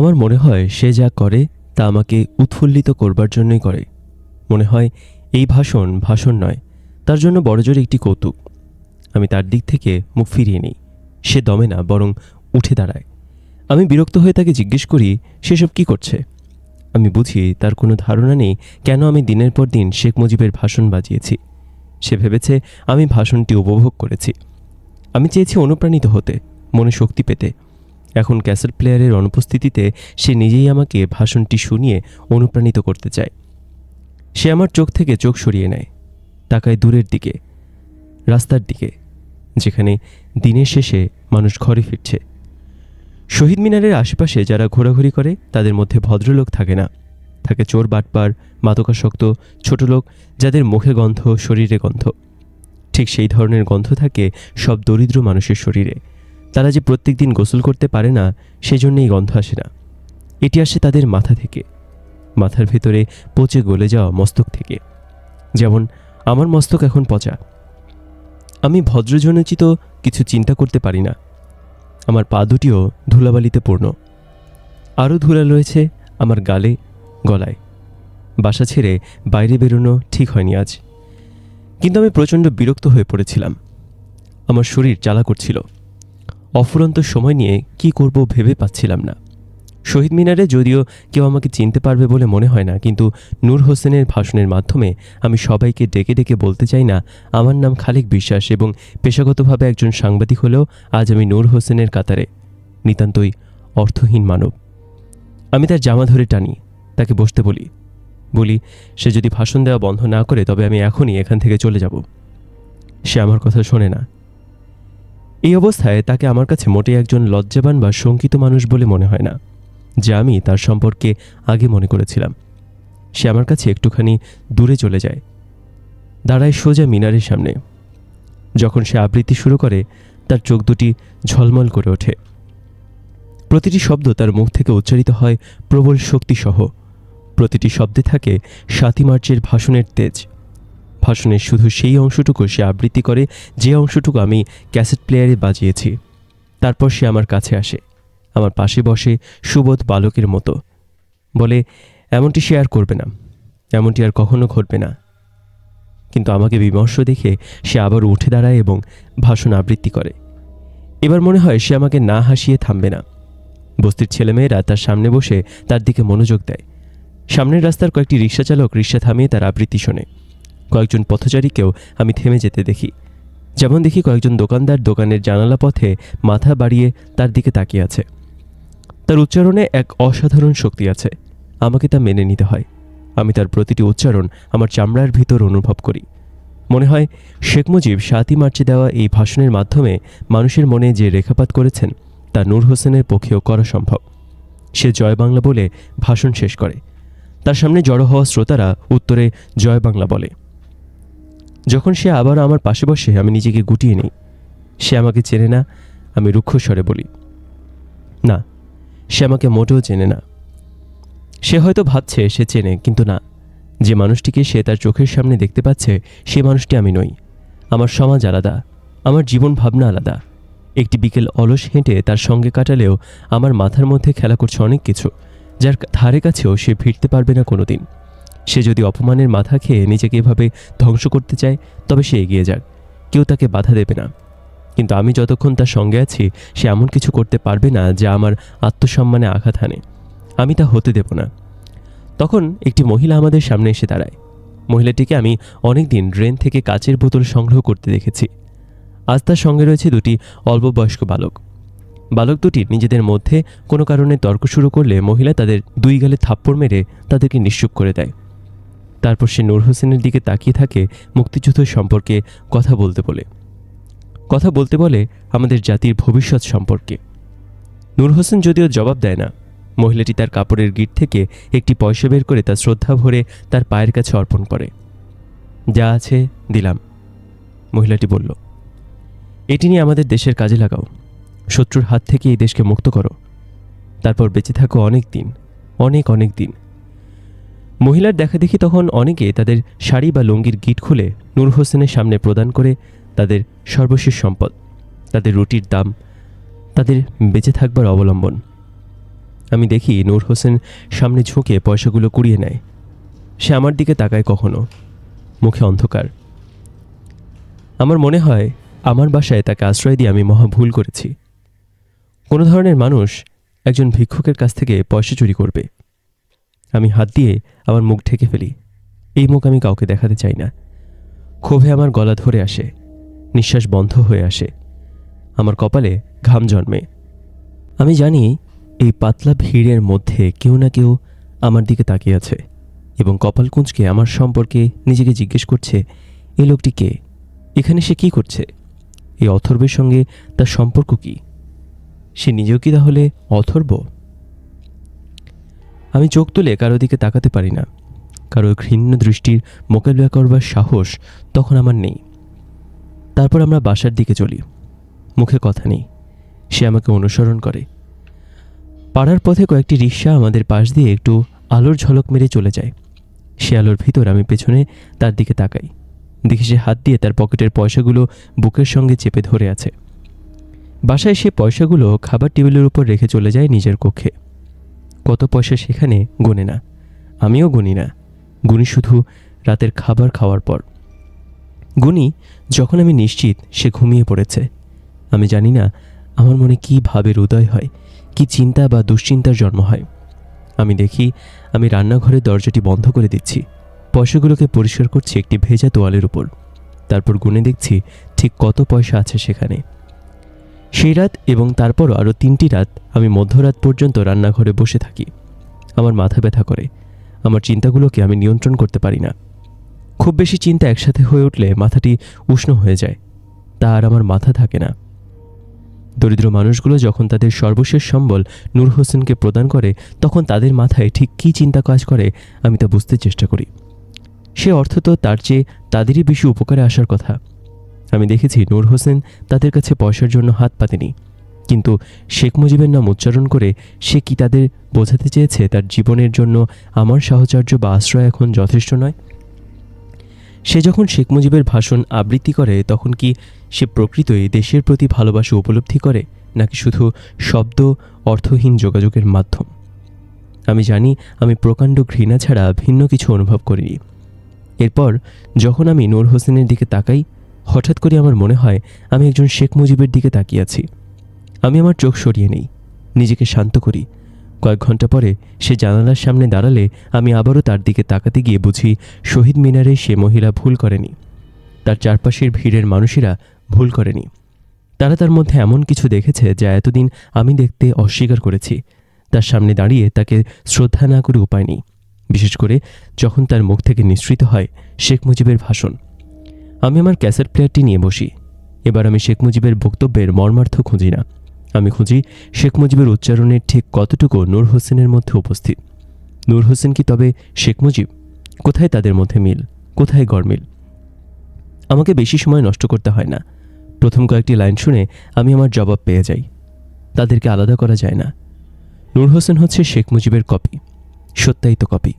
আমার মনে হয় সে যা করে তা আমাকে উৎফুল্লিত করবার জন্যই করে। মনে হয় এই ভাষণ ভাষণ নয়, তার জন্য বড়জোর একটি কৌতুক। আমি তার দিক থেকে মুখ ফিরিয়ে নিই। সে দমে না, বরং উঠে দাঁড়ায়। আমি বিরক্ত হয়ে তাকে জিজ্ঞেস করি সেসব কি করছে? আমি বুঝি তার কোনো ধারণা নেই, কেন আমি দিনের পর দিন শেখ মুজিবের ভাষণ বাজিয়েছি? সে ভেবেছে, আমি ভাষণটি উপভোগ করেছি। আমি চেয়েছি অনুপ্রাণিত হতে, মনে শক্তি পেতে। এখন ক্যাসেট প্লেয়ারের অনুপস্থিতিতে সে নিজেই আমাকে ভাষণটি শুনিয়ে অনুপ্রাণিত করতে চায়। সে আমার চোখ থেকে চোখ সরিয়ে নেয়, তাকায় দূরের দিকে, রাস্তার দিকে, যেখানে দিনের শেষে মানুষ ঘরে ফিরছে। শহীদ মিনারের আশেপাশে যারা ঘোরাঘুরি করে, তাদের মধ্যে ভদ্রলোক থাকে না। থাকে চোর, বাটপার, মাদকাসক্ত ছোট লোক যাদের মুখে গন্ধ, শরীরে গন্ধ। ঠিক সেই ধরনের গন্ধ থাকে সব দরিদ্র মানুষের শরীরে। তারা যে প্রত্যেক দিন গোসল করতে পারে না, সেজন্যই গন্ধ আসে না। এটি আসে তাদের মাথা থেকে। মাথার ভেতরে পচে গলে যাওয়া মস্তক থেকে। যেমন, আমার মস্তক এখন পচা। আমি ভদ্রজনচিত কিছু চিন্তা করতে পারি না। আমার পা দুটিও ধুলাবালিতে পূর্ণ। আরও ধুলা রয়েছে আমার গালে, গলায়। বাসা ছেড়ে বাইরে বেরোনো ঠিক হয়নি আজ। কিন্তু আমি প্রচণ্ড বিরক্ত হয়ে পড়েছিলাম। আমার শরীর জ্বালা করছিল। অফুরন্ত সময় নিয়ে কি করব ভেবে পাচ্ছিলাম না। শহীদ মিনারে যদিও কেউ আমাকে চিনতে পারবে বলে মনে হয় না, কিন্তু নূর হোসেনের ভাষণের মাধ্যমে আমি সবাইকে ডেকে ডেকে বলতে চাই না, আমার নাম খালেক বিশ্বাস এবং পেশাগতভাবে একজন সাংবাদিক হলেও আজ আমি নূর হোসেনের কাতারে, নিতান্তই অর্থহীন মানব। আমি তার জামা ধরে টানি, তাকে বসতে বলি। বলি, সে যদি ভাষণ দেওয়া বন্ধ না করে, তবে আমি এখনই এখান থেকে চলে যাব। সে আমার কথা শোনে না। এই অবস্থায় তাকে আমার কাছে মোটেই একজন লজ্জাবান বা শঙ্কিত মানুষ বলে মনে হয় না, যা আমি তার সম্পর্কে আগে মনে করেছিলাম। সে আমার কাছে একটুখানি দূরে চলে যায়, দাঁড়ায় সোজা মিনারের সামনে। যখন সে আবৃত্তি শুরু করে, তার চোখ দুটি ঝলমল করে ওঠে। প্রতিটি শব্দ তার মুখ থেকে উচ্চারিত হয় প্রবল শক্তিসহ। প্রতিটি শব্দে থাকে সাতই মার্চের ভাষণের তেজ। ভাষণের শুধু সেই অংশটুকু সে আবৃত্তি করে, যে অংশটুকু আমি ক্যাসেট প্লেয়ারে বাজিয়েছি। তারপর সে আমার কাছে আসে। আমার পাশে বসে সুবোধ বালকের মতো। বলে, এমনটি সে আর করবে না। এমনটি আর কখনো ঘটবে না। কিন্তু আমাকে বিমর্ষ দেখে সে আবার উঠে দাঁড়ায় এবং ভাষণ আবৃত্তি করে। এবার মনে হয় সে আমাকে না হাসিয়ে থামবে না। বস্তির ছেলেমেয়েরা তার সামনে বসে তার দিকে মনোযোগ দেয়। সামনের রাস্তার কয়েকটি রিক্সা চালক রিক্সা থামিয়ে তার আবৃত্তি শোনে। কয়েকজন পথচারীকেও আমি থেমে যেতে দেখি। যেমন দেখি কয়েকজন দোকানদার দোকানের জানালা পথে মাথা বাড়িয়ে তার দিকে তাকিয়ে আছে। তার উচ্চারণে এক অসাধারণ শক্তি আছে। আমাকে তা মেনে নিতে হয়। আমি তার প্রতিটি উচ্চারণ আমার চামড়ার ভিতর অনুভব করি। মনে হয় শেখ মুজিব সাতই মার্চে দেওয়া এই ভাষণের মাধ্যমে মানুষের মনে যে রেখাপাত করেছেন, তা নূর হোসেনের পক্ষেও করা সম্ভব। সে জয় বাংলা বলে ভাষণ শেষ করে। তার সামনে জড়ো হওয়া শ্রোতারা উত্তরে জয় বাংলা বলে। যখন সে আবার আমার পাশে বসে, আমি নিজেকে গুটিয়ে নিই। সে আমাকে চেনে না, আমি রুক্ষ স্বরে বলি, না, সে আমাকে মোটেও চেনে না। সে হয়তো ভাবছে সে চেনে, কিন্তু না। যে মানুষটিকে সে তার চোখের সামনে দেখতে পাচ্ছে, সে মানুষটি আমি নই। আমার সমাজ আলাদা, আমার জীবন ভাবনা আলাদা। একটি বিকেল অলস হেঁটে তার সঙ্গে কাটালেও আমার মাথার মধ্যে খেলা করছে অনেক কিছু, যার ধারে কাছেও সে ফিরতে পারবে না কোনো দিন সে যদি অপমানের মাথা খেয়ে নিজেকে এভাবে ধ্বংস করতে চায়, তবে সে এগিয়ে যাক। কেউ তাকে বাধা দেবে না। কিন্তু আমি যতক্ষণ তার সঙ্গে আছি, সে এমন কিছু করতে পারবে না যা আমার আত্মসম্মানে আঘাত হানে। আমি তা হতে দেব না। তখন একটি মহিলা আমাদের সামনে এসে দাঁড়ায়। মহিলাটিকে আমি অনেক দিন ড্রেন থেকে কাচের বোতল সংগ্রহ করতে দেখেছি। আজ তার সঙ্গে রয়েছে দুটি অল্প বয়স্ক বালক। বালক দুটি নিজেদের মধ্যে কোনো কারণে তর্ক শুরু করলে মহিলা তাদের দুই গালে থাপ্পড় মেরে তাদেরকে নিশ্চুপ করে দেয়। তারপর সে নূর হোসেনের দিকে তাকিয়ে থাকে মুক্তিযুদ্ধ সম্পর্কে কথা বলতে বলে। কথা বলতে বলে আমাদের জাতির ভবিষ্যৎ সম্পর্কে। নূর হোসেন যদিও জবাব দেয় না, মহিলাটি তার কাপড়ের গিট থেকে একটি পয়সা বের করে তার শ্রদ্ধা ভরে তার পায়ের কাছে অর্পণ করে। যা আছে, দিলাম, মহিলাটি বলল। এটি নিয়ে আমাদের দেশের কাজে লাগাও। শত্রুর হাত থেকে এই দেশকে মুক্ত করো। তারপর বেঁচে থাকো অনেক দিন, অনেক অনেক দিন। মহিলার দেখা দেখি তখন অনেকে তাদের শাড়ি বা লুঙ্গির গিট খুলে নূর হোসেনের সামনে প্রদান করে তাদের সর্বশেষ সম্পদ, তাদের রুটির দাম, তাদের বেঁচে থাকবার অবলম্বন। আমি দেখি নূর হোসেন সামনে ঝুঁকে পয়সাগুলো কুড়িয়ে নেয়। সে আমার দিকে তাকায় কখনো। মুখে অন্ধকার। আমার মনে হয় আমার বাসায় তাকে আশ্রয় দিয়ে আমি মহা ভুল করেছি। কোনো ধরনের মানুষ একজন ভিক্ষুকের কাছ থেকে পয়সা চুরি করবে। আমি হাত দিয়ে আমার মুখ ঢেকে ফেলি। এই মুখ আমি কাউকে দেখাতে চাই না। ক্ষোভে আমার গলা ধরে আসে, নিঃশ্বাস বন্ধ হয়ে আসে। আমার কপালে ঘাম জন্মে। আমি জানি এই পাতলা ভিড়ের মধ্যে কেউ না কেউ আমার দিকে তাকিয়ে আছে এবং কপাল কুঁচকে আমার সম্পর্কে নিজেকে জিজ্ঞেস করছে এই লোকটি কে? এখানে সে কি করছে? এই অথর্বের সঙ্গে তার সম্পর্ক কি? সে নিজেও কি তাহলে অথর্ব? আমি চোখ তুলে কারও দিকে তাকাতে পারি না। কারও ঘৃণ্য দৃষ্টির মোকাবিলা করবার সাহস তখন আমার নেই। তারপর আমরা বাসার দিকে চলি। মুখে কথা নেই। সে আমাকে অনুসরণ করে। পাড়ার পথে কয়েকটি রিক্সা আমাদের পাশ দিয়ে একটু আলোর ঝলক মেরে চলে যায়। সে আলোর ভিতর আমি পেছনে তার দিকে তাকাই। দেখি সে হাত দিয়ে তার পকেটের পয়সাগুলো বুকের সঙ্গে চেপে ধরে আছে। বাসায় সে পয়সাগুলো খাবার টেবিলের উপর রেখে চলে যায় নিজের কক্ষে। কত পয়সা সেখানে? গুনে না। আমিও গুনি না। গুনি শুধু রাতের খাবার খাওয়ার পর। গুনি, যখন আমি নিশ্চিত সে ঘুমিয়ে পড়েছে। আমি জানি না আমার মনে কী ভাবের উদয় হয়, কি চিন্তা বা দুশ্চিন্তার জন্ম হয়। আমি দেখি আমি রান্নাঘরের দরজাটি বন্ধ করে দিচ্ছি। পয়সাগুলোকে পরিষ্কার করছি একটি ভেজা তোয়ালের উপর। তারপর গুনে দেখছি ঠিক কত পয়সা আছে সেখানে। সেই রাত এবং তারপরও আরও তিনটি রাত আমি মধ্যরাত পর্যন্ত রান্নাঘরে বসে থাকি। আমার মাথা ব্যথা করে। আমার চিন্তাগুলোকে আমি নিয়ন্ত্রণ করতে পারি না। খুব বেশি চিন্তা একসাথে হয়ে উঠলে মাথাটি উষ্ণ হয়ে যায়। তা আর আমার মাথা থাকে না। দরিদ্র মানুষগুলো যখন তাদের সর্বশেষ সম্বল নূর হোসেনকে প্রদান করে, তখন তাদের মাথায় ঠিক কী চিন্তা কাজ করে, আমি তা বুঝতে চেষ্টা করি। সে অর্থ তো তার চেয়ে তাদেরই বেশি উপকারে আসার কথা। আমি দেখেছি নূর হোসেন তাদের কাছে পয়সার জন্য হাত পাতেনি। কিন্তু শেখ মুজিবের নাম উচ্চারণ করে সে কি তাদের বোঝাতে চেয়েছে তার জীবনের জন্য আমার সাহচর্য বা আশ্রয় এখন যথেষ্ট নয়? সে যখন শেখ মুজিবের ভাষণ আবৃত্তি করে, তখন কি সে প্রকৃতই দেশের প্রতি ভালোবাসা উপলব্ধি করে, নাকি শুধু শব্দ, অর্থহীন যোগাযোগের মাধ্যম? আমি জানি আমি প্রকাণ্ড ঘৃণা ছাড়া ভিন্ন কিছু অনুভব করিনি। এরপর যখন আমি নূর হোসেনের দিকে তাকাই হঠাৎ করে আমার মনে হয় আমি একজন শেখ মুজিবের দিকে তাকিয়ে আছি আমি আমার চোখ সরিয়ে নেই, নিজেকে শান্ত করি। কয়েক ঘণ্টা পরে সে জানালার সামনে দাঁড়ালে আমি আবারও তার দিকে তাকাতে গিয়ে বুঝি শহীদ মিনারে সে মহিলা ভুল করেনি। তার চারপাশের ভিড়ের মানুষেরা ভুল করেনি। তারা তার মধ্যে এমন কিছু দেখেছে যা এতদিন আমি দেখতে অস্বীকার করেছি। তার সামনে দাঁড়িয়ে তাকে শ্রদ্ধা না করে উপায় নেই। বিশেষ করে যখন তার মুখ থেকে নিঃসৃত হয় শেখ মুজিবের ভাষণ। আমি আমার ক্যাসেট প্লেয়ারটি নিয়ে বসি। এবার আমি শেখ মুজিবের বক্তব্যের মর্মার্থ খুঁজি না। আমি খুঁজি শেখ মুজিবের উচ্চারণের ঠিক কতটুকু নূর হোসেনের মধ্যে উপস্থিত। নূর হোসেন কি তবে শেখ মুজিব? কোথায় তাদের মধ্যে মিল? কোথায় গড়মিল আমাকে বেশি সময় নষ্ট করতে হয় না। প্রথম কয়েকটি লাইন শুনে আমি আমার জবাব পেয়ে যাই। তাদেরকে আলাদা করা যায় না। নূর হোসেন হচ্ছে শেখ মুজিবের কপি, সত্যায়িত কপি।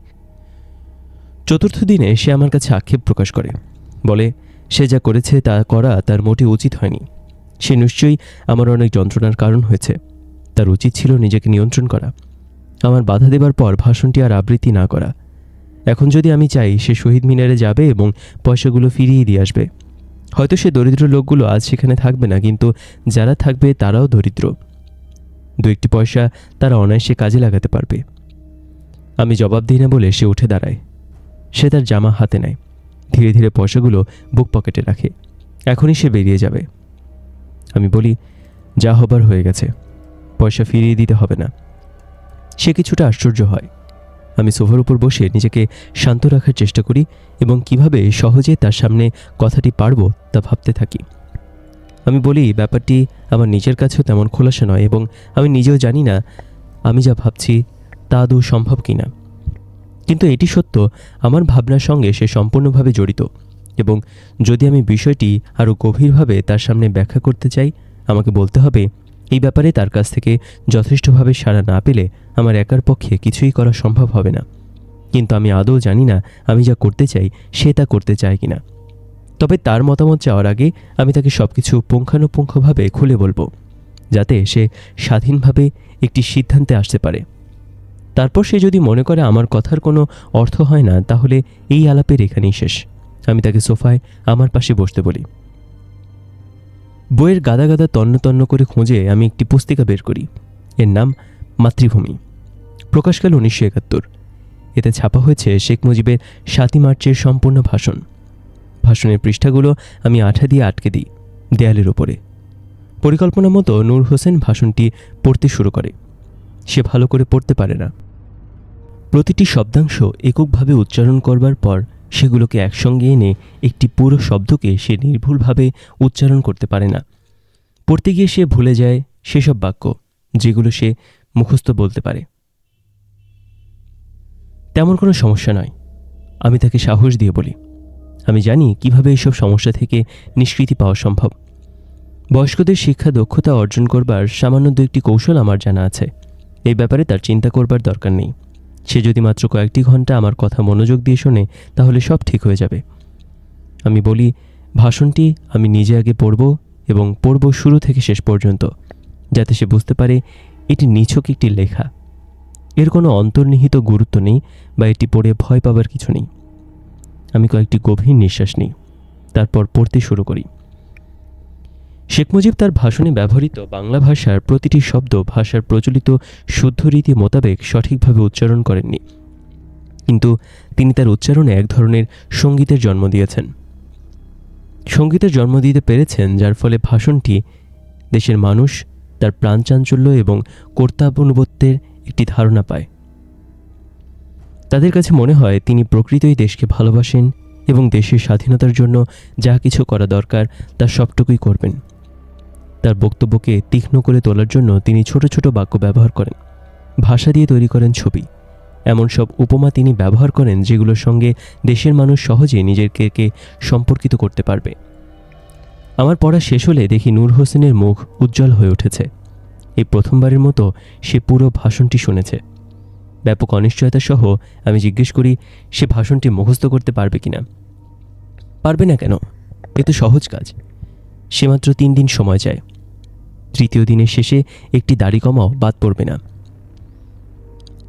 চতুর্থ দিনে সে আমার কাছে আক্ষেপ প্রকাশ করে। বলে সে যা করেছে তা করা তার মোটে উচিত হয়নি। সে নিশ্চয়ই আমার অনেক যন্ত্রণার কারণ হয়েছে। তার উচিত ছিল নিজেকে নিয়ন্ত্রণ করা। আমার বাধা দেবার পর ভাষণটি আর আবৃত্তি না করা। এখন যদি আমি চাই সে শহীদ মিনারে যাবে এবং পয়সাগুলো ফিরিয়ে দিয়ে আসবে। হয়তো সে দরিদ্র লোকগুলো আজ সেখানে থাকবে না, কিন্তু যারা থাকবে তারাও দরিদ্র। দু একটি পয়সা তারা অনায়াসে কাজে লাগাতে পারবে। আমি জবাব দিই না বলে সে উঠে দাঁড়ায়। সে তার জামা হাতে নেয়। ধীরে ধীরে পয়সাগুলো বুক পকেটে রাখে। এখনই সে বেরিয়ে যাবে। আমি বলি, যা হবার হয়ে গেছে। পয়সা ফিরিয়ে দিতে হবে না। সে কিছুটা আশ্চর্য হয়। আমি সোফার উপর বসে নিজেকে শান্ত রাখার চেষ্টা করি এবং কীভাবে সহজে তার সামনে কথাটি পারব তা ভাবতে থাকি। আমি বলি, ব্যাপারটি আমার নিজের কাছেও তেমন খোলাসা নয় এবং আমি নিজেও জানি না আমি যা ভাবছি তা আদৌ সম্ভব কিনা। কিন্তু এটি সত্য, আমার ভাবনার সঙ্গে সে সম্পূর্ণভাবে জড়িত। এবং যদি আমি বিষয়টি আরও গভীরভাবে তার সামনে ব্যাখ্যা করতে চাই, আমাকে বলতে হবে, এই ব্যাপারে তার কাছ থেকে যথেষ্টভাবে সাড়া না পেলে আমার একার পক্ষে কিছুই করা সম্ভব হবে না। কিন্তু আমি আদৌ জানি না আমি যা করতে চাই, সে তা করতে চায় কিনা। তবে তার মতামত চাওয়ার আগে আমি তাকে সব কিছু পুঙ্খানুপুঙ্খভাবে খুলে বলব, যাতে সে স্বাধীনভাবে একটি সিদ্ধান্তে আসতে পারে। তারপর সে যদি মনে করে আমার কথার কোনো অর্থ হয় না, তাহলে এই আলাপের এখানেই শেষ। আমি তাকে সোফায় আমার পাশে বসতে বলি। বইয়ের গাদা গাদা তন্ন তন্ন করে খুঁজে আমি একটি পুস্তিকা বের করি। এর নাম মাতৃভূমি। প্রকাশকাল উনিশশো একাত্তর। এতে ছাপা হয়েছে শেখ মুজিবের সাতই মার্চের সম্পূর্ণ ভাষণ। ভাষণের পৃষ্ঠাগুলো আমি আঠা দিয়ে আটকে দিই দেয়ালের ওপরে পরিকল্পনা মতো নূর হোসেন ভাষণটি পড়তে শুরু করে। সে ভালো করে পড়তে পারে না। প্রতিটি শব্দাংশ এককভাবে উচ্চারণ করবার পর সেগুলোকে একসঙ্গে এনে একটি পুরো শব্দকে সে নির্ভুলভাবে উচ্চারণ করতে পারে না। পড়তে গিয়ে সে ভুলে যায় সেসব বাক্য, যেগুলো সে মুখস্থ বলতে পারে। তেমন কোনো সমস্যা নয়। আমি তাকে সাহস দিয়ে বলি। আমি জানি কীভাবে এসব সমস্যা থেকে নিষ্কৃতি পাওয়া সম্ভব। বয়স্কদের শিক্ষা দক্ষতা অর্জন করবার সামান্য দু একটি কৌশল আমার জানা আছে। এই ব্যাপারে তার চিন্তা করবার দরকার নেই। সে যদি মাত্র কয়েকটি ঘণ্টা আমার কথা মনোযোগ দিয়ে শোনে, তাহলে সব ঠিক হয়ে যাবে। আমি বলি, ভাষণটি আমি নিজে আগে পড়ব এবং পড়ব শুরু থেকে শেষ পর্যন্ত, যাতে সে বুঝতে পারে এটি নিছক একটি লেখা। এর কোনো অন্তর্নিহিত গুরুত্ব নেই বা এটি পড়ে ভয় পাবার কিছু নেই। আমি কয়েকটি গভীর নিঃশ্বাস নিই, তারপর পড়তে শুরু করি। শেখ মুজিব তার ভাষণে ব্যবহৃত বাংলা ভাষার প্রতিটি শব্দ ভাষার প্রচলিত শুদ্ধ রীতি মোতাবেক সঠিকভাবে উচ্চারণ করেননি। কিন্তু তিনি তার উচ্চারণে এক ধরনের সঙ্গীতের জন্ম দিয়েছেন। সঙ্গীতের জন্ম দিতে পেরেছেন, যার ফলে ভাষণটি দেশের মানুষ, তার প্রাণচাঞ্চল্য এবং কর্তাবনুবত্বের একটি ধারণা পায়। তাদের কাছে মনে হয়, তিনি প্রকৃতই দেশকে ভালোবাসেন এবং দেশের স্বাধীনতার জন্য যা কিছু করা দরকার তা সবটুকুই করবেন। তার বক্তব্যকে তীক্ষ্ণ করে তোলার জন্য তিনি ছোট ছোট বাক্য ব্যবহার করেন। ভাষা দিয়ে তৈরি করেন ছবি। এমন সব উপমা তিনি ব্যবহার করেন যেগুলোর সঙ্গে দেশের মানুষ সহজে নিজেকে সম্পর্কিত করতে পারবে। আমার পড়া শেষ হলে দেখি নূর হোসেনের মুখ উজ্জ্বল হয়ে উঠেছে। এই প্রথমবারের মতো সে পুরো ভাষণটি শুনেছে। ব্যাপক অনিশ্চয়তা সহ আমি জিজ্ঞেস করি, সে ভাষণটি মুখস্থ করতে পারবে কিনা? পারবে না কেন? এ তো সহজ কাজ। সে মাত্র তিন দিন সময় চায়। তৃতীয় দিনের শেষে একটি দাড়ি কমাও, বাদ পড়বে না।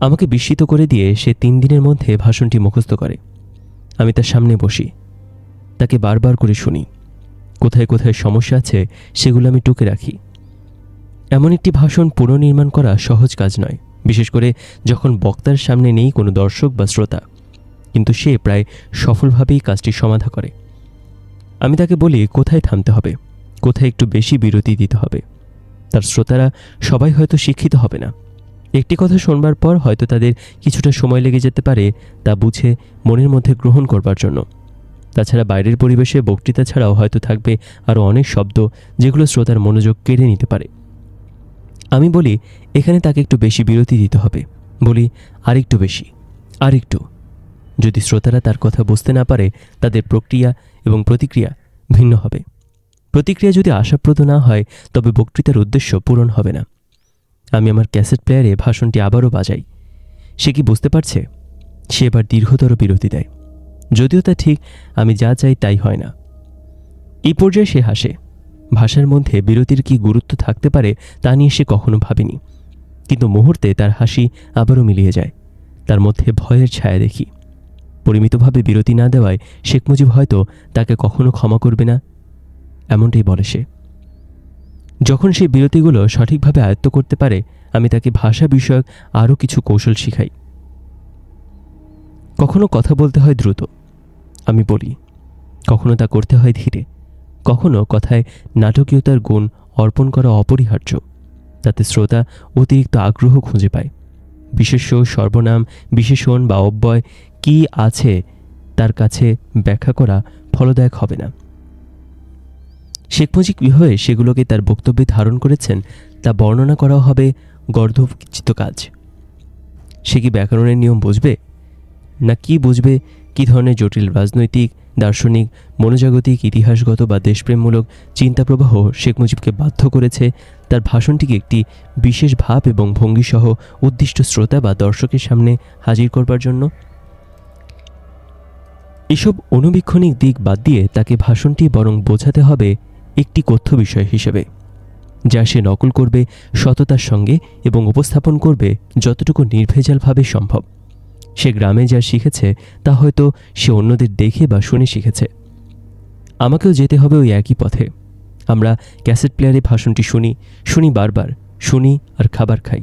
আমাকে বিস্মিত করে দিয়ে সে তিন দিনের মধ্যে ভাষণটি মুখস্থ করে। আমি তার সামনে বসি। তাকে বারবার করে শুনি। কোথায় কোথায় সমস্যা আছে, সেগুলো আমি টুকে রাখি। এমন একটি ভাষণ পুনর্নির্মাণ করা সহজ কাজ নয়, বিশেষ করে যখন বক্তার সামনে নেই কোনো দর্শক বা শ্রোতা। কিন্তু সে প্রায় সফলভাবেই কাজটি সমাধা করে। আমি তাকে বলি, কোথায় থামতে হবে? কোথায় একটু বেশি বিরতি দিতে হবে? তার শ্রোতারা সবাই হয়তো শিক্ষিত হবে না। একটি কথা শোনবার পর হয়তো তাদের কিছুটা সময় লেগে যেতে পারে তা বুঝে মনের মধ্যে গ্রহণ করবার জন্য। তাছাড়া বাইরের পরিবেশে বক্তৃতা ছাড়াও হয়তো থাকবে আরও অনেক শব্দ যেগুলো শ্রোতার মনোযোগ কেড়ে নিতে পারে। আমি বলি, এখানে তাকে একটু বেশি বিরতি দিতে হবে। বলি, আরেকটু বেশি, আরেকটু। যদি শ্রোতারা তার কথা বুঝতে না পারে, তাদের প্রক্রিয়া এবং প্রতিক্রিয়া ভিন্ন হবে। প্রতিক্রিয়া যদি আশাপ্রদ না হয়, তবে বক্তৃতার উদ্দেশ্য পূরণ হবে না। আমি আমার ক্যাসেট প্লেয়ারে ভাষণটি আবারও বাজাই। সে কি বুঝতে পারছে? সে এবার দীর্ঘতর বিরতি দেয়। যদিও তা ঠিক, আমি যা চাই তাই হয় না। এই পর্যায়ে সে হাসে। ভাষার মধ্যে বিরতির কি গুরুত্ব থাকতে পারে, তা নিয়ে সে কখনো ভাবেনি। কিন্তু মুহূর্তে তার হাসি আবারও মিলিয়ে যায়। তার মধ্যে ভয়ের ছায়া দেখি। পরিমিতভাবে বিরতি না দেওয়ায় শেখ মুজিব হয়তো তাকে কখনো ক্ষমা করবে না। এমনটাই বলে সে। যখন সেই বিরতিগুলো সঠিকভাবে আয়ত্ত করতে পারে, আমি তাকে ভাষা বিষয়ক আরও কিছু কৌশল শিখাই। কখনো কথা বলতে হয় দ্রুত, আমি বলি। কখনো তা করতে হয় ধীরে। কখনো কথায় নাটকীয়তার গুণ অর্পণ করা অপরিহার্য, তাতে শ্রোতা অতিরিক্ত আগ্রহ খুঁজে পায়। বিশেষ্য, সর্বনাম, বিশেষণ বা অব্যয় কী আছে তার কাছে ব্যাখ্যা করা ফলদায়ক হবে না। শেখ মুজিব কীভাবে সেগুলোকে তার বক্তব্যে ধারণ করেছেন তা বর্ণনা করা হবে গর্ধচিত কাজ। সে কি ব্যাকরণের নিয়ম বুঝবে? না কি বুঝবে? কী ধরনের জটিল রাজনৈতিক, দার্শনিক, মনোজাগতিক, ইতিহাসগত বা দেশপ্রেমমূলক চিন্তাপ্রবাহ শেখ মুজিবকে বাধ্য করেছে? তার ভাষণটিকে একটি বিশেষ ভাব এবং ভঙ্গিসহ উদ্দিষ্ট শ্রোতা বা দর্শকের সামনে হাজির করবার জন্য? এসব অনুবীক্ষণিক দিক বাদ দিয়ে তাকে ভাষণটি বরং বোঝাতে হবে একটি কথ্য বিষয় হিসেবে, যা সে নকল করবে সততার সঙ্গে এবং উপস্থাপন করবে যতটুকু নির্ভেজালভাবে সম্ভব। সে গ্রামে যা শিখেছে, তা হয়তো সে অন্যদের দেখে বা শুনে শিখেছে। আমাকেও যেতে হবে ওই একই পথে। আমরা ক্যাসেট প্লেয়ারে ভাষণটি শুনি শুনি বারবার, শুনি আর খাবার খাই।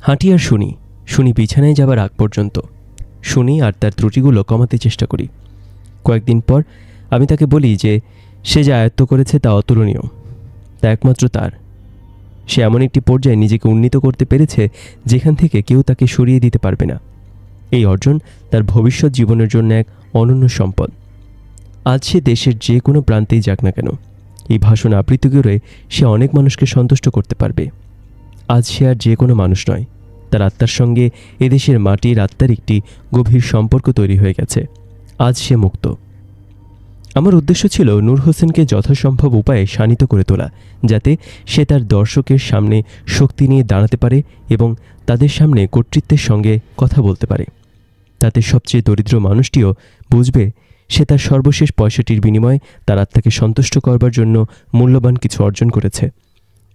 হাঁটি আর শুনি শুনি বিছানায় যাবার আগ পর্যন্ত। শুনি আর তার ত্রুটিগুলো কমাতে চেষ্টা করি। কয়েকদিন পর আমি তাকে বলি যে, সে যা আয়ত্ত করেছে তা অতুলনীয়। তা একমাত্র তার। সে এমন একটি পর্যায়ে নিজেকে উন্নীত করতে পেরেছে যেখান থেকে কেউ তাকে সরিয়ে দিতে পারবে না। এই অর্জন তার ভবিষ্যৎ জীবনের জন্য এক অনন্য সম্পদ। আজ সে দেশের যে কোনো প্রান্তেই যাক না কেন, এই ভাষণ আবৃত্তি করে সে অনেক মানুষকে সন্তুষ্ট করতে পারবে। আজ সে আর যে কোনো মানুষ নয়, তার আত্মার সঙ্গে এদেশের মাটির আত্মার একটি গভীর সম্পর্ক তৈরি হয়ে গেছে। আজ সে মুক্ত। আমার উদ্দেশ্য ছিল নূর হোসেনকে যথাসম্ভব উপায়ে শানিত করে তোলা, যাতে সে তার দর্শকের সামনে শক্তি নিয়ে দাঁড়াতে পারে এবং তাদের সামনে কর্তৃত্বের সঙ্গে কথা বলতে পারে। তাতে সবচেয়ে দরিদ্র মানুষটিও বুঝবে সে তার সর্বশেষ পয়সাটির বিনিময়ে তার আত্মাকে সন্তুষ্ট করবার জন্য মূল্যবান কিছু অর্জন করেছে।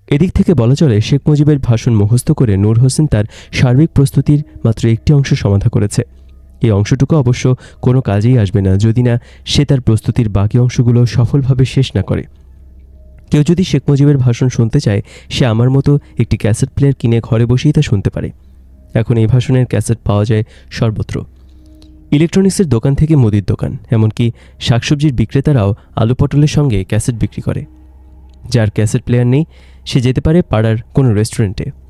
এদিক থেকে বলা চলে, শেখ মুজিবের ভাষণ মুখস্থ করে নূর হোসেন তার সার্বিক প্রস্তুতির মাত্র একটি অংশ সমাধা করেছে। এই অংশটুকু অবশ্য কোনো কাজেই আসবে না যদি না সে তার প্রস্তুতির বাকি অংশগুলো সফলভাবে শেষ না করে। কেউ যদি শেখ মুজিবের ভাষণ শুনতে চায়, সে আমার মতো একটি ক্যাসেট প্লেয়ার কিনে ঘরে বসেই তা শুনতে পারে। এখন এই ভাষণের ক্যাসেট পাওয়া যায় সর্বত্র। ইলেকট্রনিক্সের দোকান থেকে মুদির দোকান, এমনকি শাকসবজির বিক্রেতারাও আলু পটলের সঙ্গে ক্যাসেট বিক্রি করে। যার ক্যাসেট প্লেয়ার নেই, সে যেতে পারে পাড়ার কোনো রেস্টুরেন্টে।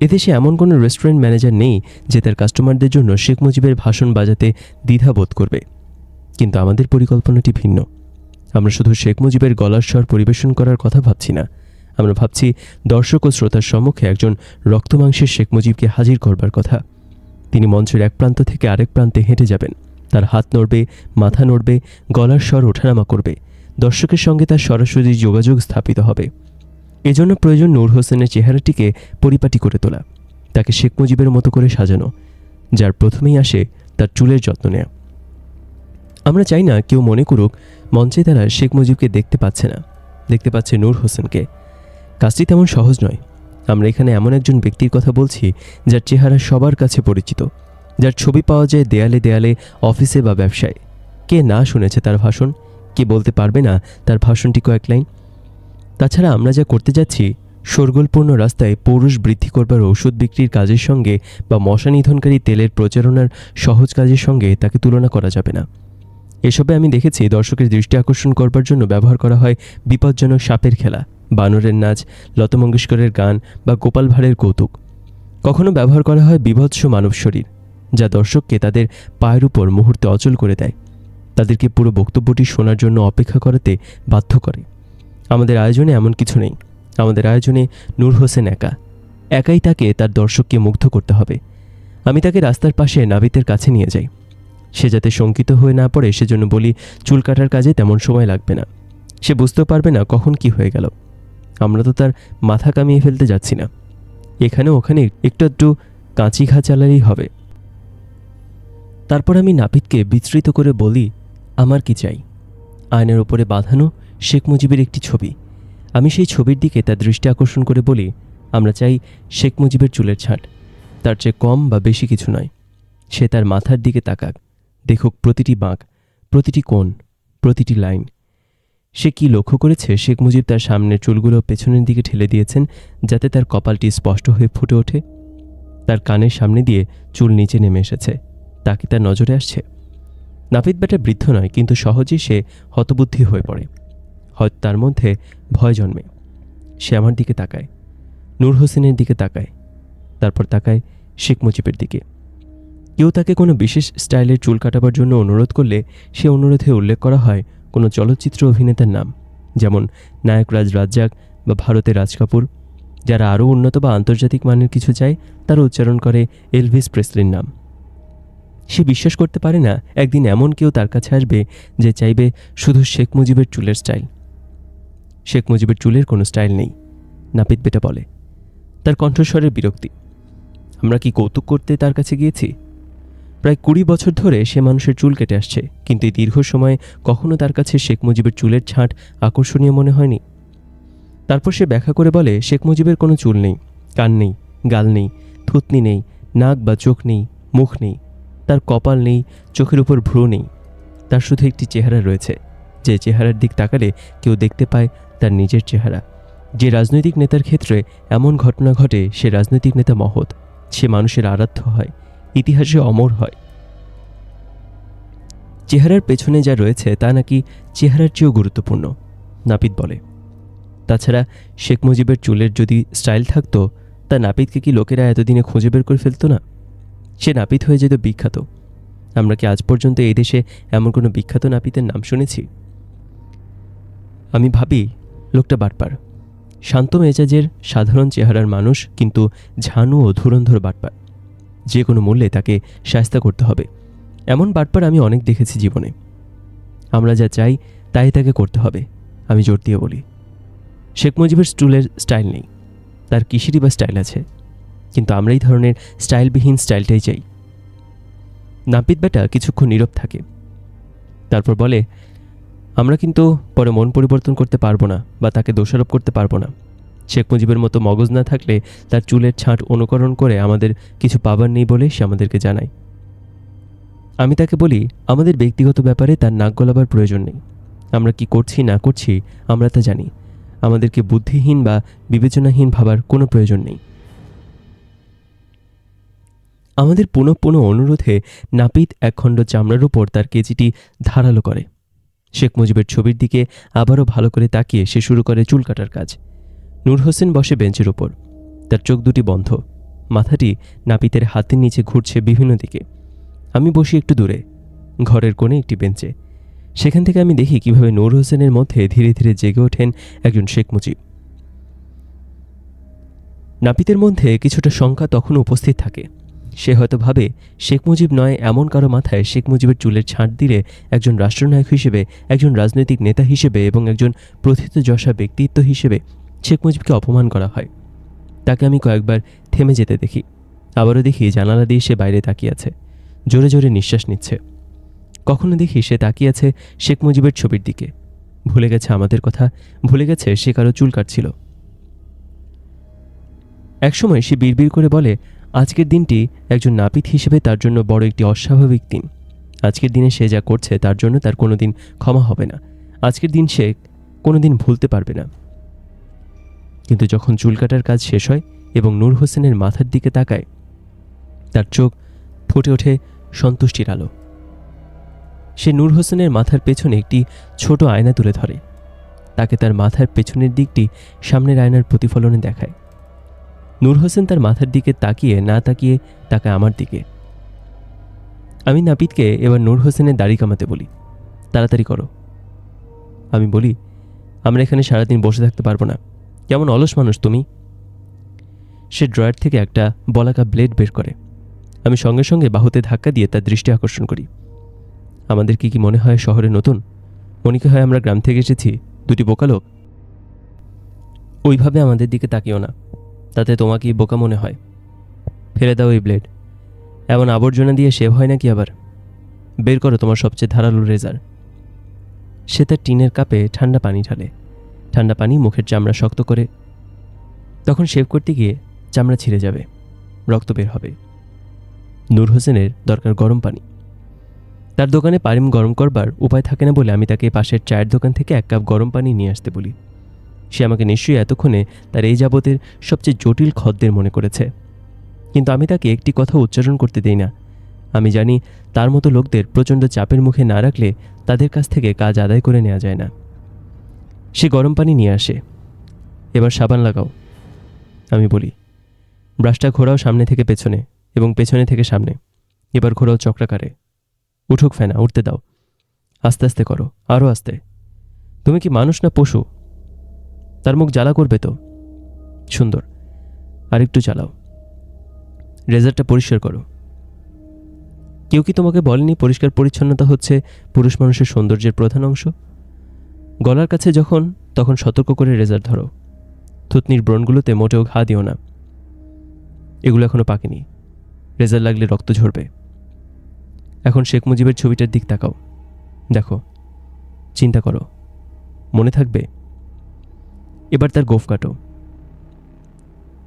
এদেশে এমন কোনো রেস্টুরেন্ট ম্যানেজার নেই যে তার কাস্টমারদের জন্য শেখ মুজিবের ভাষণ বাজাতে দ্বিধাবোধ করবে। কিন্তু আমাদের পরিকল্পনাটি ভিন্ন। আমরা শুধু শেখ মুজিবের গলার স্বর পরিবেশন করার কথা ভাবছি না। আমরা ভাবছি দর্শক ও শ্রোতার সম্মুখে একজন রক্তমাংসের শেখ মুজিবকে হাজির করবার কথা। তিনি মঞ্চের এক প্রান্ত থেকে আরেক প্রান্তে হেঁটে যাবেন। তার হাত নড়বে, মাথা নড়বে, গলার স্বর ওঠানামা করবে। দর্শকের সঙ্গে তার সরাসরি যোগাযোগ স্থাপিত হবে। এজন্য প্রয়োজন নূর হোসেনের চেহারাটিকে পরিপাটি করে তোলা। তাকে শেখ মুজিবের মতো করে সাজানো, যার প্রথমেই আসে তার চুলের যত্ন নেয়া। আমরা চাই না কেউ মনে করুক মঞ্চে তারা শেখ মুজিবকে দেখতে পাচ্ছে না, দেখতে পাচ্ছে নূর হোসেনকে। কাজটি তেমন সহজ নয়। আমরা এখানে এমন একজন ব্যক্তির কথা বলছি, যার চেহারা সবার কাছে পরিচিত, যার ছবি পাওয়া যায় দেয়ালে দেয়ালে, অফিসে বা ব্যবসায়। কে না শুনেছে তার ভাষণ? কে বলতে পারবে না তার ভাষণটি কয়েক লাইন? তাছাড়া আমরা যা করতে যাচ্ছি, শোরগোলপূর্ণ রাস্তায় পৌরুষ বৃদ্ধি করবার ঔষধ বিক্রির কাজের সঙ্গে বা মশা নিধনকারী তেলের প্রচারণার সহজ কাজের সঙ্গে তাকে তুলনা করা যাবে না। এসবে আমি দেখেছি দর্শকের দৃষ্টি আকর্ষণ করবার জন্য ব্যবহার করা হয় বিপজ্জনক সাপের খেলা, বানরের নাচ, লতা মঙ্গেশকরের গান বা গোপাল ভাঁড়ের কৌতুক। কখনো ব্যবহার করা হয় বিভৎস মানব শরীর, যা দর্শককে তাদের পায়ের উপর মুহূর্তে অচল করে দেয়। তাদেরকে পুরো বক্তব্যটি শোনার জন্য অপেক্ষা করাতে বাধ্য করে। আমাদের আয়োজনে এমন কিছু নেই। আমাদের আয়োজনে নূর হোসেন একা। একাই তাকে তার দর্শককে মুগ্ধ করতে হবে। আমি তাকে রাস্তার পাশে নাবিতের কাছে নিয়ে যাই। সে যাতে শঙ্কিত হয়ে না পড়ে, সেজন্য বলি, চুল কাটার কাজে তেমন সময় লাগবে না। সে বুঝতেও পারবে না কখন কি হয়ে গেল। আমরা তো তার মাথা কামিয়ে ফেলতে যাচ্ছি না। এখানে ওখানে একটু একটু কাঁচি ঘা চালালেই হবে। তারপর আমি নাপিতকে বিস্তৃত করে বলি, আমার কি চাই? আয়নার ওপরে বাঁধানো শেখ মুজিবের একটি ছবি। আমি সেই ছবির দিকে তার দৃষ্টি আকর্ষণ করে বলি, আমরা চাই শেখ মুজিবের চুলের ছাঁট। তার চেয়ে কম বা বেশি কিছু নয়। সে তার মাথার দিকে তাকাক। দেখুক প্রতিটি বাঁক, প্রতিটি কোণ, প্রতিটি লাইন। সে কি লক্ষ্য করেছে শেখ মুজিব তার সামনের চুলগুলো পেছনের দিকে ঠেলে দিয়েছেন যাতে তার কপালটি স্পষ্ট হয়ে ফুটে ওঠে? তার কানের সামনে দিয়ে চুল নিচে নেমে এসেছে। তা কি তার নজরে আসছে। নাপিত বেটা বৃদ্ধ নয়, কিন্তু সহজেই সে হতবুদ্ধি হয়ে পড়ে। হয়তো তার মধ্যে ভয় জন্মে। সে আমার দিকে তাকায়। নূর হোসেনের দিকে তাকায়। তারপর তাকায় শেখ মুজিবের দিকে। কেউ তাকে কোনো বিশেষ স্টাইলের চুল কাটাবার জন্য অনুরোধ করলে সে অনুরোধে উল্লেখ করা হয় কোনো চলচ্চিত্র অভিনেতার নাম, যেমন নায়করাজ রাজ্জাক বা ভারতের রাজ কাপুর। যারা আরও উন্নত বা আন্তর্জাতিক মানের কিছু চায়, তারা উচ্চারণ করে এলভিস প্রেসলির নাম। সে বিশ্বাস করতে পারে না, একদিন এমন কেউ তার কাছে আসবে যে চাইবে শুধু শেখ মুজিবের চুলের স্টাইল। শেখ মুজিবের চুলের কোনো স্টাইল নেই, নাপিত বেটা বলে। তার কণ্ঠস্বরের বিরক্তি। আমরা কি কৌতুক করতে তার কাছে গিয়েছি? প্রায় কুড়ি বছর ধরে সে মানুষের চুল কেটে আসছে, কিন্তু এই দীর্ঘ সময়ে কখনো তার কাছে শেখ মুজিবের চুলের ছাঁট আকর্ষণীয় মনে হয়নি। তারপর সে ব্যাখ্যা করে বলে, শেখ মুজিবের কোনো চুল নেই, কান নেই, গাল নেই, থুতনি নেই, নাক বা চোখ নেই, মুখ নেই, তার কপাল নেই, চোখের উপর ভ্রু নেই, তার শুধু একটি চেহারা রয়েছে। যে চেহারার দিক তাকালে কেউ দেখতে পায় তার নিজের চেহারা। যে রাজনৈতিক নেতার ক্ষেত্রে এমন ঘটনা ঘটে, সে রাজনৈতিক নেতা মহৎ। সে মানুষের আরাধ্য হয়, ইতিহাসে অমর হয়। চেহারার পেছনে যা রয়েছে, তা নাকি চেহারার চেয়েও গুরুত্বপূর্ণ, নাপিত বলে। তাছাড়া শেখ মুজিবের চুলের যদি স্টাইল থাকতো, তা নাপিতকে কি লোকেরা এতদিনে খুঁজে বের করে ফেলতো না? সে নাপিত হয়ে যেত বিখ্যাত। আমরা কি আজ পর্যন্ত এই দেশে এমন কোনো বিখ্যাত নাপিতের নাম শুনেছি? আমি ভাবি লোকটা বাটপার। শান্ত মেজাজের সাধারণ চেহারার মানুষ কিন্তু ঝানু ও ধুরন্ধর বাটপার। যে কোনো মূল্যে তাকে সায়স্তা করতে হবে। এমন বাটপার আমি অনেক দেখেছি জীবনে। আমরা যা চাই, তাই তাকে করতে হবে, আমি জোর দিয়ে বলি। শেখ মুজিবের স্টুলের স্টাইল নেই। তার কিসেরই বা স্টাইল আছে। কিন্তু আমরা এই ধরনের স্টাইলবিহীন স্টাইলটাই চাই। নাপিত বেটা কিছুক্ষণ নীরব থাকে। তারপর বলে আমরা কিন্তু পরে মন পরিবর্তন করতে পারব না বা তাকে দোষারোপ করতে পারব না। শেখ মুজিবের মতো মগজ না থাকলে তার চুলের ছাঁট অনুকরণ করে আমাদের কিছু পাবার নেই বলে সে আমাদেরকে জানায়। আমি তাকে বলি, আমাদের ব্যক্তিগত ব্যাপারে তার নাক গলাবার প্রয়োজন নেই। আমরা কি করছি, না করছি, আমরা তা জানি। আমাদেরকে বুদ্ধিহীন বা বিবেচনাহীন ভাবার কোনো প্রয়োজন নেই। আমাদের পুনঃ পুনঃ অনুরোধে নাপিত একখণ্ড চামড়ার উপর তার কেজিটি ধারালো করে। শেখ মুজিবের ছবির দিকে আবারও ভালো করে তাকিয়ে সে শুরু করে চুল কাটার কাজ। নূর হোসেন বসে বেঞ্চের ওপর তার চোখ দুটি বন্ধ। মাথাটি নাপিতের হাতের নিচে ঘুরছে বিভিন্ন দিকে। আমি বসি একটু দূরে, ঘরের কোণে একটি বেঞ্চে। সেখান থেকে আমি দেখি কীভাবে নূর হোসেনের মধ্যে ধীরে ধীরে জেগে ওঠেন একজন শেখ মুজিব। নাপিতের মধ্যে কিছুটা শঙ্কা তখন উপস্থিত থাকে। সে হয়তো ভাবে শেখ মুজিব নয়, এমন কারও মাথায় শেখ মুজিবের চুলের ছাঁট দিলে একজন রাষ্ট্রনায়ক হিসেবে, একজন রাজনৈতিক নেতা হিসেবে এবং একজন প্রথিতযশা ব্যক্তিত্ব হিসেবে শেখ মুজিবকে অপমান করা হয়। তাকে আমি কয়েকবার থেমে যেতে দেখি। আবারও দেখি জানালা দিয়ে সে বাইরে তাকিয়ে আছে। জোরে জোরে নিঃশ্বাস নিচ্ছে। কখনো দেখি সে তাকিয়ে আছে শেখ মুজিবের ছবির দিকে। ভুলে গেছে আমাদের কথা, ভুলে গেছে সে কারও চুল কাটছিল। একসময় সে বিড়বিড় করে বলে আজকের দিনটি একজন নাপিত হিসেবে তার জন্য বড় একটি অস্বাভাবিক দিন। আজকের দিনে সে যা করছে তার জন্য তার কোনো দিন ক্ষমা হবে না। আজকের দিন সে কোনো দিন ভুলতে পারবে না। কিন্তু যখন চুল কাটার কাজ শেষ হয় এবং নূর হোসেনের মাথার দিকে তাকায়, তার চোখ ফুটে ওঠে সন্তুষ্টির আলো। সে নূর হোসেনের মাথার পেছনে একটি ছোট আয়না তুলে ধরে। তাকে তার মাথার পেছনের দিকটি সামনের আয়নার প্রতিফলনে দেখায়। নূর হোসেন তার মাথার দিকে তাকিয়ে, না তাকিয়ে তাকায় আমার দিকে। আমি নাপিতকে এবার নূর হোসেনের দাড়ি কামাতে বলি, তাড়াতাড়ি করো। আমি বলি, আমরা এখানে সারাদিন বসে থাকতে পারব না। কেমন অলস মানুষ তুমি। সে ড্রয়ার থেকে একটা বলাকা ব্লেড বের করে। আমি সঙ্গে সঙ্গে বাহুতে ধাক্কা দিয়ে তার দৃষ্টি আকর্ষণ করি। আমাদের কি কি মনে হয় শহরে নতুন? মনে হয় আমরা গ্রাম থেকে এসেছি, দুটি বোকা লোক। ওইভাবে আমাদের দিকে তাকিও না। তাতে তোমাকেই বোকা মনে হয়। ফেলে দাও এই ব্লেড এমন আবর্জনা দিয়ে শেভ হয় নাকি আবার? বের করো তোমার সবচেয়ে ধারালো রেজার। সে তার টিনের কাপে ঠান্ডা পানি ঢালে। ঠান্ডা পানি মুখের চামড়া শক্ত করে। তখন শেভ করতে গিয়ে চামড়া ছিঁড়ে যাবে। রক্ত বের হবে। নূর হোসেনের দরকার গরম পানি। তার দোকানে পানি গরম করবার উপায় থাকে না বলে আমি তাকে পাশের চায়ের দোকান থেকে এক কাপ গরম পানি নিয়ে আসতে বলি। সে আমাকে নিশ্চয়ই এতক্ষণে তার এই যাবতের সবচেয়ে জটিল খদ্দের মনে করেছে। কিন্তু আমি তাকে একটি কথা উচ্চারণ করতে দেই না। আমি জানি তার মতো লোকদের প্রচণ্ড চাপের মুখে না রাখলে তাদের কাছ থেকে কাজ আদায় করে নেওয়া যায় না। সে গরম পানি নিয়ে আসে। এবার সাবান লাগাও, আমি বলি। ব্রাশটা ঘোরাও সামনে থেকে পেছনে এবং পেছনে থেকে সামনে। এবার ঘোরাও চক্রাকারে। উঠুক ফেনা, উঠতে দাও। আস্তে আস্তে করো আরও আস্তে। তুমি কি মানুষ না পশু? তার মুখ জ্বালা করবে তো? সুন্দর। আর একটু চালাও রেজারটা পরিষ্কার করো। কেউ কি তোমাকে বলেনি পরিষ্কার পরিচ্ছন্নতা হচ্ছে পুরুষ মানুষের সৌন্দর্যের প্রধান অংশ? গলার কাছে যখন, তখন সতর্ক করে রেজার ধরো। থুতনির ব্রণগুলোতে মোটেও ঘা দিও না। এগুলো এখনও পাকেনি। রেজার লাগলে রক্ত ঝরবে। এখন শেখ মুজিবের ছবিটার দিক তাকাও। দেখো। চিন্তা করো। মনে থাকবে? এবার তার গোফ কাটো।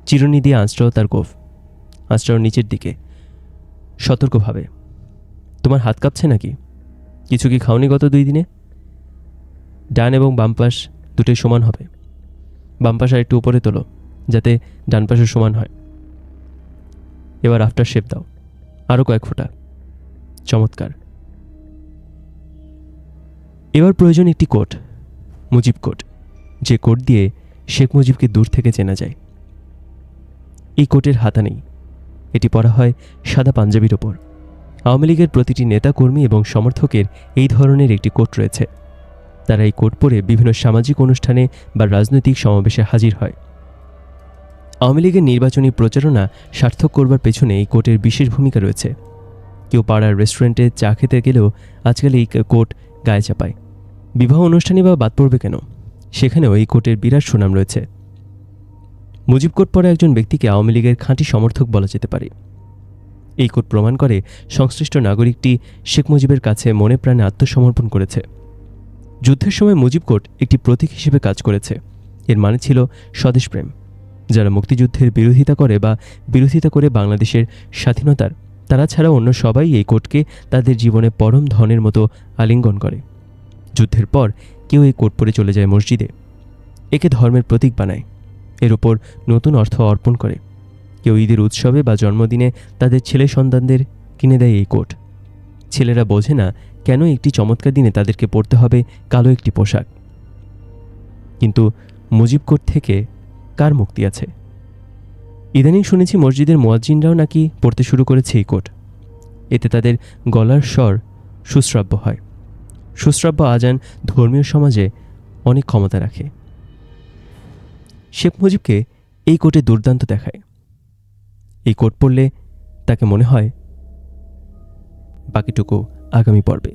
চিরুনি দিয়ে আঁচড়াও তার গোফ। আঁচড়াও নিচের দিকে। সতর্কভাবে। তোমার হাত কাঁপছে নাকি? কিছু কি খাওনি গত দুই দিনে? ডান এবং বাম পাশ দুটোই সমান হবে। বাম পাশ আর একটু উপরে তোলো, যাতে ডান পাশে সমান হয়। এবার আফটার শেপ দাও। আরও কয়েক ফোঁটা। চমৎকার। এবার প্রয়োজন একটি কোট, মুজিব কোট। যে কোট দিয়ে শেখ মুজিবকে দূর থেকে চেনা যায়। এই কোটের হাতা নেই। এটি পরা হয় সাদা পাঞ্জাবির ওপর। আওয়ামী লীগের প্রতিটি নেতা, কর্মী এবং সমর্থকের এই ধরনের একটি কোট রয়েছে। তারা এই কোট পরে বিভিন্ন সামাজিক অনুষ্ঠানে বা রাজনৈতিক সমাবেশে হাজির হয়। আওয়ামী লীগের নির্বাচনী প্রচারণা সার্থক করবার পেছনে এই কোটের বিশেষ ভূমিকা রয়েছে। কেউ পাড়ার রেস্টুরেন্টে চা খেতে গেলেও আজকাল এই কোট গায়ে চাপায়। বিবাহ অনুষ্ঠানে বা বাদ পড়বে কেন? সেখানেও এই কোর্টের বিরাট সুনাম রয়েছে। মুজিব কোট পরা একজন ব্যক্তিকে আওয়ামী লীগের খাঁটি সমর্থক বলা যেতে পারে। এই কোট প্রমাণ করে সংশ্লিষ্ট নাগরিকটি শেখ মুজিবের কাছে মনে প্রাণে আত্মসমর্পণ করেছে। যুদ্ধের সময় মুজিব কোট একটি প্রতীক হিসেবে কাজ করেছে। এর মানে ছিল স্বদেশপ্রেম যারা মুক্তিযুদ্ধের বিরোধিতা করে বা বিরোধিতা করে বাংলাদেশের স্বাধীনতার, তারা ছাড়া অন্য সবাই এই কোর্টকে তাদের জীবনে পরম ধনের মতো আলিঙ্গন করে। যুদ্ধের পর কেউ এই কোট পরে চলে যায় মসজিদে। একে ধর্মের প্রতীক বানায়। এর ওপর নতুন অর্থ অর্পণ করে। কেউ ঈদের উৎসবে বা জন্মদিনে তাদের ছেলে সন্তানদের কিনে দেয় এই কোট। ছেলেরা বোঝে না কেন একটি চমৎকার দিনে তাদেরকে পরতে হবে কালো একটি পোশাক। কিন্তু মুজিব কোট থেকে কার মুক্তি আছে? ইদানিং শুনেছি মসজিদের মোয়াজ্জিনরাও নাকি পড়তে শুরু করেছে এই কোট। এতে তাদের গলার স্বর সুশ্রাব্য হয়। সুশ্রাব্য আজান ধর্মীয় সমাজে অনেক ক্ষমতা রাখে। শেখ মুজিবকে এই কোটে দুর্দান্ত দেখায়। এই কোট পড়লে তাকে মনে হয় বাকিটুকু আগামী পর্বে।